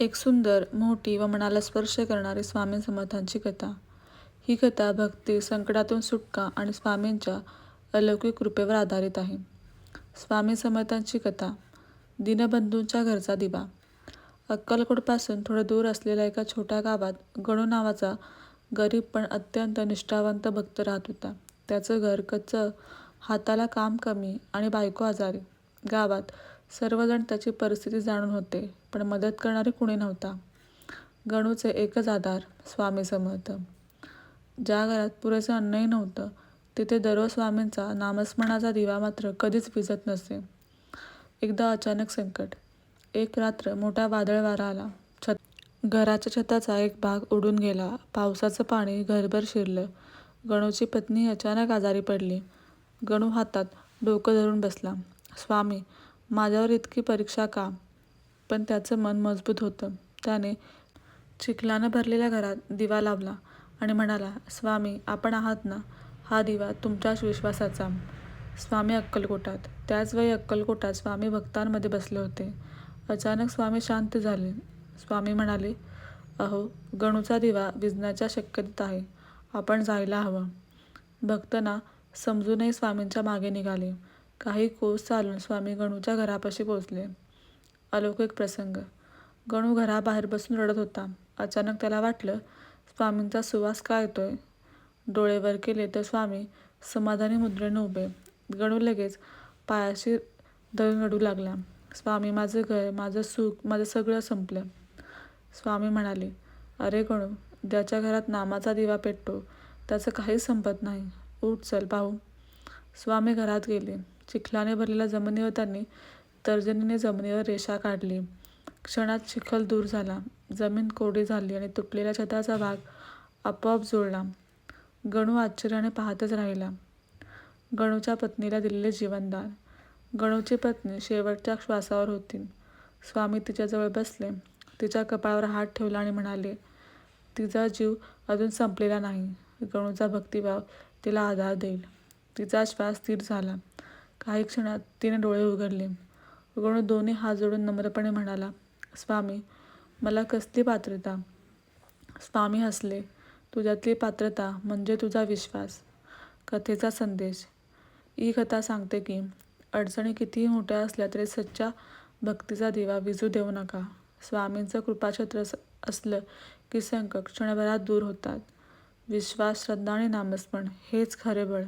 एक सुंदर, मोठी व मनाला स्पर्श करणारी स्वामी समर्थांची कथा. ही कथा भक्ती, संकटातून सुटका आणि स्वामींच्या अलौकिक कृपेवर आधारित आहे. स्वामी समर्थांची कथा. दीनबंधूंच्या घरचा दिवा. अक्कलकोटपासून थोडं दूर असलेल्या एका छोट्या गावात गणू नावाचा गरीब पण अत्यंत निष्ठावंत भक्त राहत होता. त्याचं घर कच्चं, हाताला काम कमी आणि बायको आजारी. गावात सर्वजण त्याची परिस्थिती जाणून होते, पण मदत करणारे कुणी नव्हता. गणूचे एकच आधार स्वामी समर्थ. ज्या घरात पुरेसं अन्नही नव्हतं, तिथे दररोज स्वामींचा नामस्मरणाचा दिवा मात्र कधीच विजत नसे. एकदा अचानक संकट. एक रात्र मोठा वादळ वारा आला. छत घराच्या छताचा एक भाग उडून गेला. पावसाचं पाणी घरभर शिरलं. गणूची पत्नी अचानक आजारी पडली. गणू हातात डोकं धरून बसला. स्वामी, माझ्यावर इतकी परीक्षा का? पण त्याचं मन मजबूत होतं. त्याने चिखलानं भरलेल्या घरात दिवा लावला आणि म्हणाला, स्वामी, आपण आहात ना? हा दिवा तुमच्याच विश्वासाचा. स्वामी अक्कलकोटात. त्याच वेळी अक्कलकोटात स्वामी भक्तांमध्ये बसले होते. अचानक स्वामी शांत झाले. स्वामी म्हणाले, अहो, गणूचा दिवा विजण्याच्या शक्यतेत आहे. आपण जायला हवं. भक्तना समजूनही स्वामींच्या मागे निघाले. काही कोस चालून स्वामी गणूच्या घरापाशी पोचले. अलौकिक प्रसंग. गणू घराबाहेर बसून रडत होता. अचानक त्याला वाटलं, स्वामींचा सुवास का येतोय? डोळे वर केले तर स्वामी समाधानी मुद्रेने उभे. गणू लगेच पायाशी दळून रडू लागला. स्वामी, माझं घर, माझं सुख, माझं सगळं संपलं. स्वामी म्हणाले, अरे गणू, ज्याच्या घरात नामाचा दिवा पेटतो, त्याचं काहीच संपत नाही. उठ, चल पाहू. स्वामी घरात गेले. चिखलाने भरलेल्या जमिनीवर त्यांनी तर्जनीने जमिनीवर रेषा काढली. क्षणात चिखल दूर झाला. जमीन कोरडी झाली आणि तुटलेल्या छताचा भाग आपोआप जुळला. गणू आश्चर्याने पाहतच राहिला. गणूच्या पत्नीला दिलेले जीवनदान. गणूची पत्नी शेवटच्या श्वासावर होती. स्वामी तिच्याजवळ बसले. तिच्या कपाळावर हात ठेवला आणि म्हणाले, तिचा जीव अजून संपलेला नाही. गणूचा भक्तिभाव तिला आधार देईल. तिचा श्वास स्थिर झाला. काही क्षणात तिने डोळे उघडले. गणू दोन्ही हात जोडून नम्रपणे म्हणाला, स्वामी, मला कसली पात्रता? स्वामी हसले, तुझ्यातली पात्रता म्हणजे तुझा विश्वास. कथेचा संदेश. ही कथा सांगते की, अडचणी कितीही मोठ्या असल्या तरी सच्च्या भक्तीचा दिवा विजू देऊ नका. स्वामींचं कृपाक्षेत्र असलं की संकट क्षणभरात दूर होतात. विश्वास, श्रद्धा आणि नामस्मरण हेच खरे बळ.